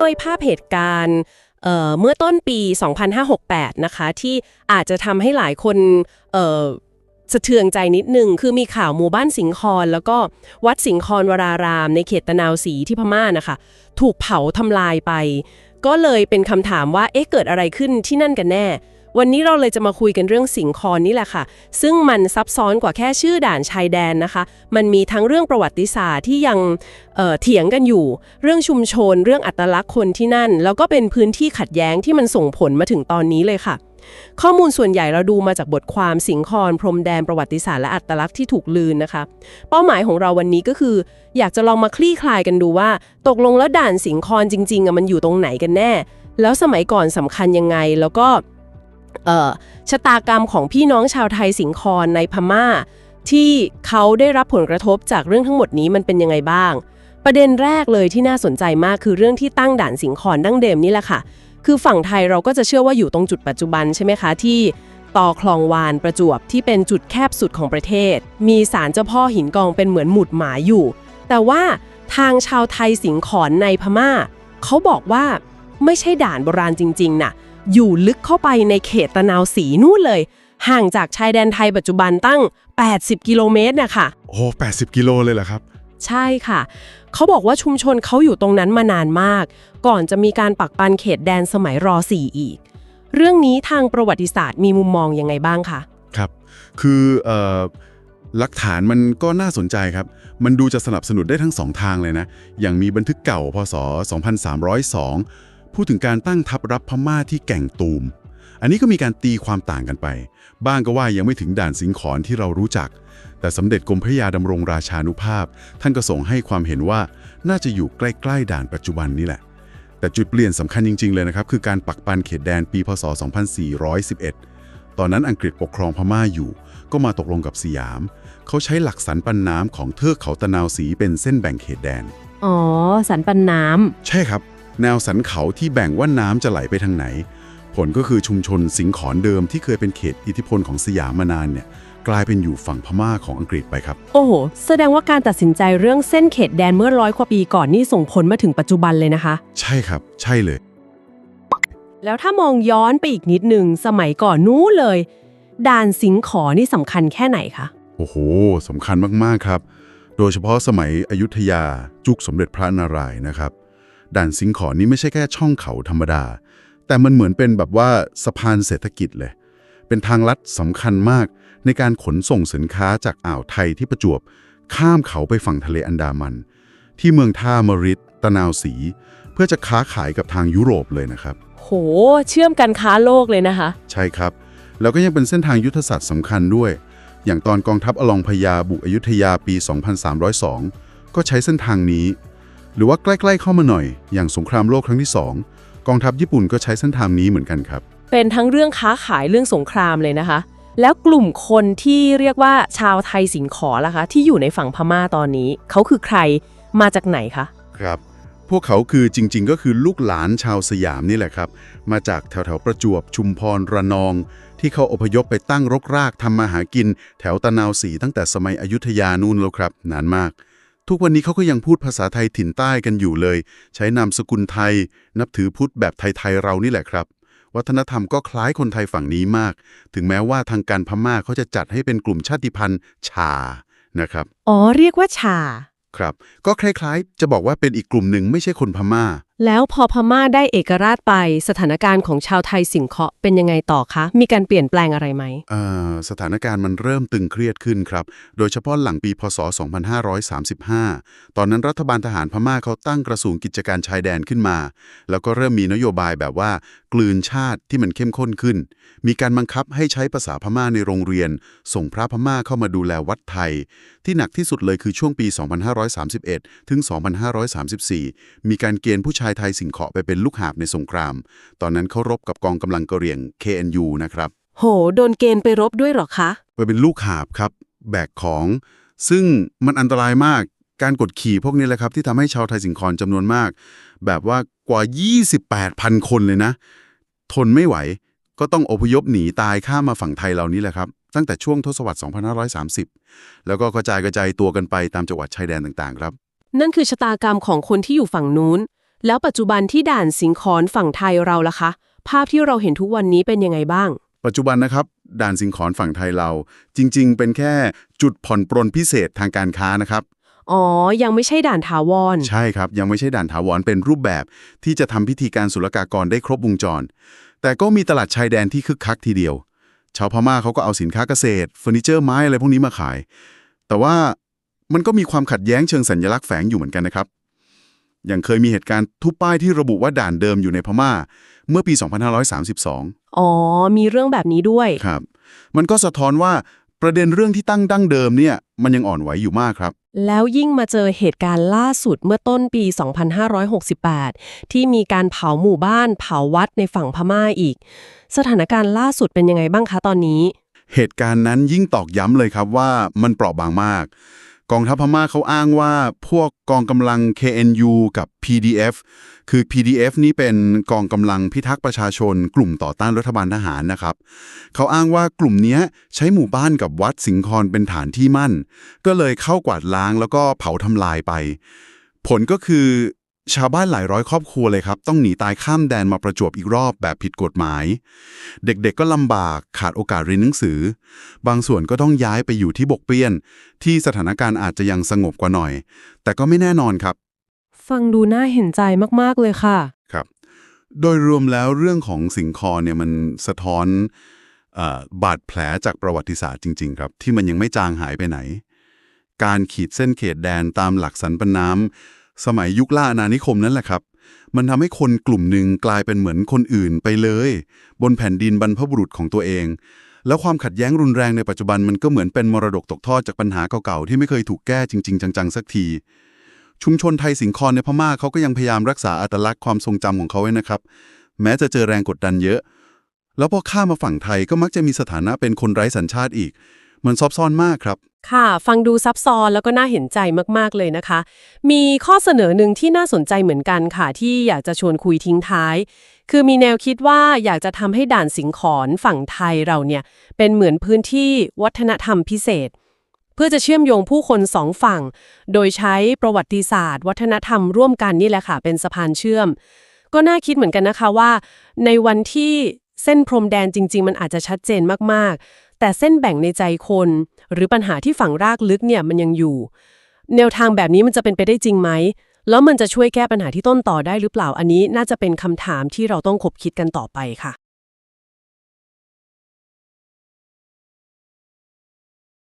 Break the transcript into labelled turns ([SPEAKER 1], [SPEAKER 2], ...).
[SPEAKER 1] ด้วยภาพเหตุการณ์เเมื่อต้นปี 2568 นะคะ ที่อาจจะทำให้หลายคนสะเทือนใจนิดนึง คือมีข่าวหมู่บ้านสิงคอนแล้วก็วัดสิงคอนวราราม ในเขตตะนาวศรีที่พม่านะคะ ถูกเผาทำลายไป ก็เลยเป็นคำถามว่าเอ๊ะเกิดอะไรขึ้นที่นั่นกันแน่ วันนี้เราเลยจะมาคุยกันเรื่องสิงคอนนี่แหละค่ะ ซึ่งมันซับซ้อนกว่าแค่ชื่อด่านชายแดนนะคะ มันมีทั้งเรื่องประวัติศาสตร์ที่ยังเเถียงกันอยู่ เรื่องชุมชน เรื่องอัตลักษณ์คนที่นั่น แล้วก็เป็นพื้นที่ขัดแย้งที่มันส่งผลมาถึงตอนนี้เลยค่ะ ข้อมูลส่วนใหญ่เราดูมาจากบทความสิงคอนพรมแดนประวัติศาสตร์และอัตลักษณ์ที่ถูกลืนนะคะ เป้าหมายของเราวันนี้ก็คือ อยากจะลองมาคลี่คลายกันดูว่า ตกลงแล้วด่านสิงคอนจริงๆมันอยู่ตรงไหนกันแน่ แล้วสมัยก่อนสำคัญยังไงแล้วก็ ชะตากรรมของพี่น้องชาวไทยสิงคอนในพม่า ที่เขาได้รับผลกระทบจากเรื่องทั้งหมดนี้มันเป็นยังไงบ้าง ประเด็นแรกเลยที่น่าสนใจมากคือเรื่องที่ตั้งด่านสิงคอนดั้งเดิมนี่แหละค่ะ คือฝั่งไทยเราก็จะเชื่อว่าอยู่ตรงจุดปัจจุบันใช่ไหมคะที่ต่อคลองวานประจวบที่เป็นจุดแคบสุดของประเทศ มีศาลเจ้าพ่อหินกองเป็นเหมือนหมุดหมายอยู่ แต่ว่าทางชาวไทยสิงขอนในพม่า เขาบอกว่าไม่ใช่ด่านโบราณจริงๆน่ะ อยู่ลึกเข้าไปในเขตตะนาวศรีนู่นเลย ห่างจากชายแดนไทยปัจจุบันตั้ง 80 กิโลเมตรนะคะ
[SPEAKER 2] โอ้โห80 กิโลเลยเหรอครับ
[SPEAKER 1] ใช่ค่ะ เขาบอกว่าชุมชนเขาอยู่ตรงนั้นมานานมาก ก่อนจะมีการปักปันเขตแดนสมัยร .4 อีก เรื่องนี้ทางประวัติศาสตร์มีมุมมองยังไงบ้างคะ
[SPEAKER 2] ครับ คือเอ่อหลักฐานมันก็น่าสนใจครับ มันดูจะสนับสนุนได้ทั้งสองทางเลยนะ อย่างมีบันทึกเก่าพศ 2302 พูดถึงการตั้งทัพรับพม่าที่แก่งตูม อันนี้ก็มีการตีความต่างกันไป บ้างก็ว่ายังไม่ถึงด่านสิงขอนที่เรารู้จัก แต่สมเด็จกรมพระยาดำรงราชานุภาพ ท่านก็ส่งให้ความเห็นว่าน่าจะอยู่ใกล้ๆด่านปัจจุบันนี่แหละ แต่จุดเปลี่ยนสำคัญจริง ๆ เลยนะครับ คือการปักปันเขตแดนปี พศ 2411 ตอนนั้นอังกฤษปกครองพม่าอยู่ ก็มาตกลงกับสยาม เขาใช้หลักสันปันน้ำของเทือกเขาตะนาวศรีเป็นเส้นแบ่งเขตแดน
[SPEAKER 1] อ๋อ สันปันน้
[SPEAKER 2] ใช่ครับ แนวสันเขาที่แบ่งว่าน้ำจะไหลไปทางไหน ผลก็คือชุมชนสิงขอนเดิมที่เคยเป็นเขตอิทธิพลของสยามมานานเนี่ยกลายเป็นอยู่ฝั่งพม่าของอังกฤษไปครับำ
[SPEAKER 1] โอ้โห แสดงว่าการตัดสินใจเรื่องเส้นเขตแดนเมื่อร้อยกว่าปีก่อนนี่ส่งผลมาถึงปัจจุบันเลยนะคะ
[SPEAKER 2] ใช่ครับ ใช่เลย
[SPEAKER 1] แล้วถ้ามองย้อนไปอีกนิดหนึ่งสมัยก่อนนู้นเลย ด่านสิงขอนี่สำคัญแค่ไหนคะ
[SPEAKER 2] โอ้โหสำคัญมากๆครับ โดยเฉพาะสมัยอยุธยาจุกสมเด็จพระนารายณ์นะครับ ด่านสิงขอนนี้ไม่ใช่แค่ช่องเขาธรรมดา แต่มันเหมือนเป็นแบบว่าสะพานเศรษฐกิจเลย เป็นทางลัดสำคัญมากในการขนส่งสินค้าจากอ่าวไทยที่ประจวบ ข้ามเขาไปฝั่งทะเลอันดามัน ที่เมืองท่ามริดตะนาวศรีเพื่อจะค้าขายกับทางยุโรปเลยนะครับ
[SPEAKER 1] โห เชื่อมกันค้าโลกเลยนะคะ
[SPEAKER 2] ใช่ครับ แล้วก็ยังเป็นเส้นทางยุทธศาสตร์สำคัญด้วย อย่างตอนกองทัพอลองพญาบุกอยุธยาปี 2302 ก็ใช้เส้นทางนี้ห รือว่าใกล้ๆเข้ามาหน่อย อย่างสงครามโลกครั้งที่ 2 กองทัพญี่ปุ่นก็ใช้เส้นทางนี้เหมือนกันครับ
[SPEAKER 1] เป็นทั้งเรื่องค้าขายเรื่องสงครามเลยนะคะ แล้วกลุ่มคนที่เรียกว่าชาวไทยสิงขอล่ะคะ ที่อยู่ในฝั่งพม่าตอนนี้ เขาคือใครมาจากไหนคะ
[SPEAKER 2] ครับ พวกเขาคือจริงๆ ก็คือลูกหลานชาวสยามนี่แหละครับ มาจากแถวๆประจวบชุมพรระนอง ที่เขาอพยพไปตั้งรกรากทำมาหากิน แถวตะนาวศรีตั้งแต่สมัยอยุธยานู่นแล้วครับ นานมาก ทุกวันนี้เขาก็ยังพูดภาษาไทยถิ่นใต้กันอยู่เลย ใช้นามสกุลไทย นับถือพุทธแบบไทยๆเรานี่แหละครับ วัฒนธรรมก็คล้ายคนไทยฝั่งนี้มาก ถึงแม้ว่าทางการพม่าเขาจะจัดให้เป็นกลุ่มชาติพันธุ์ชานะครับ
[SPEAKER 1] อ๋อ เรียกว่าชา
[SPEAKER 2] ครับ ก็คล้ายๆ จะบอกว่าเป็นอีกกลุ่มหนึ่งไม่ใช่คนพม่า
[SPEAKER 1] แล้วพอพม่าได้เอกราชไปสถานการณ์ของชาวไทยสิงเคราะห์เป็นยังไงต่อคะ มีการเปลี่ยนแปลงอะไรไหม
[SPEAKER 2] อ่อสถานการณ์มันเริ่มตึงเครียดขึ้นครับ โดยเฉพาะหลังปีพศ 2535 ตอนนั้นรัฐบาลทหารพม่าเขาตั้งกระทรวงกิจการชายแดนขึ้นมา แล้วก็เริ่มมีนโยบายแบบว่า กลืนชาติที่มันเข้มข้นขึ้น มีการบังคับให้ใช้ภาษาพม่าในโรงเรียน ส่งพระพม่าเข้ามาดูแลวัดไทย ที่หนักที่สุดเลยคือช่วงปี 2531 ถึง 2534 มีการเกณฑ์ผู้ชายไทยสิงเคราะห์ไปเป็นลูกหาบในสงคราม ตอนนั้นเขารบกับกองกำลังกะเหรี่ยง KNU นะครับ
[SPEAKER 1] โห โดนเกณฑ์ไปรบด้วยเหรอคะ
[SPEAKER 2] ไปเป็นลูกหาบครับ แบกของ ซึ่งมันอันตรายมาก การกดขี่พวกนี้แหละครับ ที่ทำให้ชาวไทยสิงคอนจำนวนมาก แบบว่ากว่า 28,000 คนเลยนะ ทนไม่ไหว ก็ต้องอพยพหนีตายข้ามมาฝั่งไทยเหล่านี้แหละครับตั้งแต่ช่วงทศวรรษ 2530 แล้วก็กระจายกระจายตัวกันไปตามจังหวัดชายแดนต่างๆ ครับ
[SPEAKER 1] นั่นคือชะตากรรมของคนที่อยู่ฝั่งนู้น แล้วปัจจุบันที่ด่านสิงขอนฝั่งไทยเราล่ะคะ ภาพที่เราเห็นทุกวันนี้เป็นยังไงบ้าง
[SPEAKER 2] ปัจจุบันนะครับ ด่านสิงขอนฝั่งไทยเรา จริง ๆ เป็นแค่จุดผ่อนปรนพิเศษทางการค้านะครับ
[SPEAKER 1] อ๋อ ยังไม่ใช่ด่านถาวร
[SPEAKER 2] ใช่ครับ ยังไม่ใช่ด่านถาวรเป็นรูปแบบ ที่จะทำพิธีการศุลกากรได้ครบวงจร แต่ก็มีตลาดชายแดนที่คึกคักทีเดียว ชาวพม่าเขาก็เอาสินค้าเกษตรเฟอร์นิเจอร์ไม้อะไรพวกนี้มาขาย แต่ว่ามันก็มีความขัดแย้งเชิงสัญลักษณ์แฝงอยู่เหมือนกันนะครับ อย่างเคยมีเหตุการณ์ทุบป้ายที่ระบุว่าด่านเดิมอยู่ในพม่า เมื่อปี 2532
[SPEAKER 1] อ๋อ มีเรื่องแบบนี้ด้วย
[SPEAKER 2] ครับ มันก็สะท้อนว่าประเด็นเรื่องที่ตั้งดั้งเดิมเนี่ย มันยังอ่อนไหวอยู่มากครับ
[SPEAKER 1] แล้วยิ่งมาเจอเหตุการณ์ล่าสุดเมื่อต้นปี 2568 ที่มีการเผาหมู่บ้าน เผาวัดในฝั่งพม่าอีก สถานการณ์ล่าสุดเป็นยังไงบ้างคะตอนนี้
[SPEAKER 2] เหตุการณ์นั้นยิ่งตอกย้ำเลยครับว่ามันเปราะบางมาก กองทัพพม่าเขาอ้างว่าพวกกองกำลัง KNU กับ PDF คือ PDF นี่เป็นกองกำลังพิทักษ์ประชาชน กลุ่มต่อต้านรัฐบาลทหารนะครับ เขาอ้างว่ากลุ่มนี้ใช้หมู่บ้านกับวัดสิงคอนเป็นฐานที่มั่น ก็เลยเข้ากวาดล้างแล้วก็เผาทำลายไป ผลก็คือ ชาวบ้านหลายร้อยครอบครัวเลยครับ ต้องหนีตายข้ามแดนมาประจวบอีกรอบแบบผิดกฎหมาย เด็กๆก็ลำบากขาดโอกาสเรียนหนังสือ บางส่วนก็ต้องย้ายไปอยู่ที่บกเปี้ยน ที่สถานการณ์อาจจะยังสงบกว่าหน่อย แต่ก็ไม่แน่นอนครับ
[SPEAKER 1] ฟังดูน่าเห็นใจมากๆเลยค่ะ
[SPEAKER 2] ครับ โดยรวมแล้วเรื่องของสิงคอเนี่ยมันสะท้อนเออบาดแผลจากประวัติศาสตร์จริง ๆ ครับ ที่มันยังไม่จางหายไปไหน การขีดเส้นเขตแดนตามหลักสันปันน้ำ สมัยยุคล่าอาณานิคมนั่นแหละครับ มันทำให้คนกลุ่มหนึ่งกลายเป็นเหมือนคนอื่นไปเลย บนแผ่นดินบรรพบุรุษของตัวเอง แล้วความขัดแย้งรุนแรงในปัจจุบันมันก็เหมือนเป็นมรดกตกทอดจากปัญหาเก่าๆที่ไม่เคยถูกแก้จริง ๆ จังๆสักทีชุมชนไทยสิงคอนในพม่าเขาก็ยังพยายามรักษาอัตลักษณ์ความทรงจำของเขาไว้นะครับ แม้จะเจอแรงกดดันเยอะ แล้วพอข้ามมาฝั่งไทยก็มักจะมีสถานะเป็นคนไร้สัญชาติอีก มันซับซ้อนมากครับ
[SPEAKER 1] ค่ะ ฟังดูซับซ้อนแล้วก็น่าเห็นใจมากๆเลยนะคะ มีข้อเสนอหนึ่งที่น่าสนใจเหมือนกันค่ะ ที่อยากจะชวนคุยทิ้งท้าย คือมีแนวคิดว่าอยากจะทำให้ด่านสิงขอนฝั่งไทยเราเนี่ย เป็นเหมือนพื้นที่วัฒนธรรมพิเศษ เพื่อจะเชื่อมโยงผู้คนสองฝั่ง โดยใช้ประวัติศาสตร์ วัฒนธรรมร่วมกันนี่แหละค่ะ เป็นสะพานเชื่อม ก็น่าคิดเหมือนกันนะคะว่า ในวันที่เส้นพรมแดนจริง ๆ มันอาจจะชัดเจนมากๆ แต่เส้นแบ่งในใจคน หรือปัญหาที่ฝังรากลึกเนี่ยมันยังอยู่ แนวทางแบบนี้มันจะเป็นไปได้จริงไหม แล้วมันจะช่วยแก้ปัญหาที่ต้นต่อได้หรือเปล่าอันนี้ น่าจะเป็นคำถามที่เราต้องคบคิดกันต่อไปค่ะ